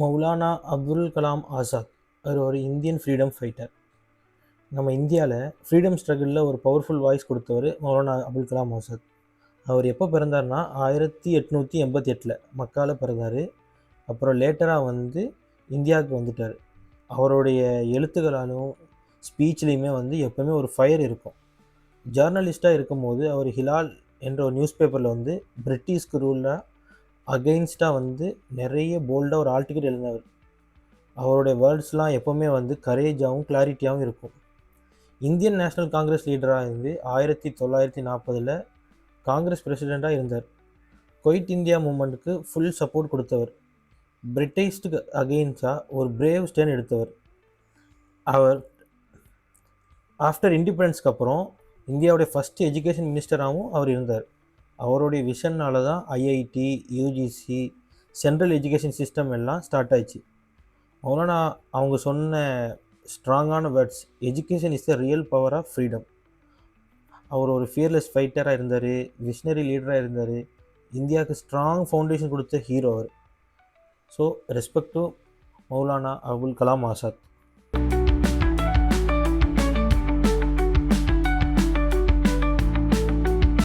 மௌலானா அப்துல் கலாம் ஆசாத். அவர் ஒரு Indian freedom fighter நம்ம இந்தியாவில் ஃப்ரீடம் ஸ்ட்ரகிளில் ஒரு பவர்ஃபுல் வாய்ஸ் கொடுத்தவர் மௌலானா அபுல் கலாம் ஆசாத். அவர் எப்போ பிறந்தார்னா ஆயிரத்தி எட்நூற்றி எண்பத்தி எட்டில் மக்கால பிறந்தார். அப்புறம் லேட்டராக வந்து இந்தியாவுக்கு வந்துட்டார். அவருடைய எழுத்துக்களாலும் ஸ்பீச்லேயுமே வந்து எப்போவுமே ஒரு ஃபயர் இருக்கும். ஜேர்னலிஸ்ட்டாக இருக்கும்போது அவர் ஹிலால் என்ற ஒரு நியூஸ் பேப்பரில் வந்து பிரிட்டிஷ்க்கு ரூலாக அகெயின்ஸ்டாக வந்து நிறைய போல்டாக ஒரு ஆல்டிக்கெட் எழுதினவர். அவருடைய வேர்ட்ஸ்லாம் எப்போவுமே வந்து கரேஜாகவும் கிளாரிட்டியாகவும் இருக்கும். இந்தியன் நேஷனல் காங்கிரஸ் லீடராக இருந்து ஆயிரத்தி தொள்ளாயிரத்தி நாற்பதில் காங்கிரஸ் பிரசிடெண்ட்டாக இருந்தார். கொயிட் இந்தியா மூமெண்ட்டுக்கு ஃபுல் சப்போர்ட் கொடுத்தவர். பிரிட்டிஷ்டுக்கு அகெயின்ஸ்டாக ஒரு பிரேவ் ஸ்டேன் எடுத்தவர். அவர் ஆஃப்டர் இண்டிபெண்டன்ஸ்க்கு அப்புறம் இந்தியாவுடைய ஃபஸ்ட் எஜுகேஷன் மினிஸ்டராகவும் அவர் இருந்தார். அவருடைய விஷன்னால தான் IIT UGC central education system எல்லாம் ஸ்டார்ட் ஆயிடுச்சு. மௌலானா அவங்க சொன்ன ஸ்ட்ராங்கான words education is the real power of freedom அவர் ஒரு ஃபியர்லெஸ் ஃபைட்டராக இருந்தார் விஷனரி லீடராக இருந்தார். இந்தியாவுக்கு ஸ்ட்ராங் ஃபவுண்டேஷன் கொடுத்த hero our. So respect to Maulana Abul Kalam Azad.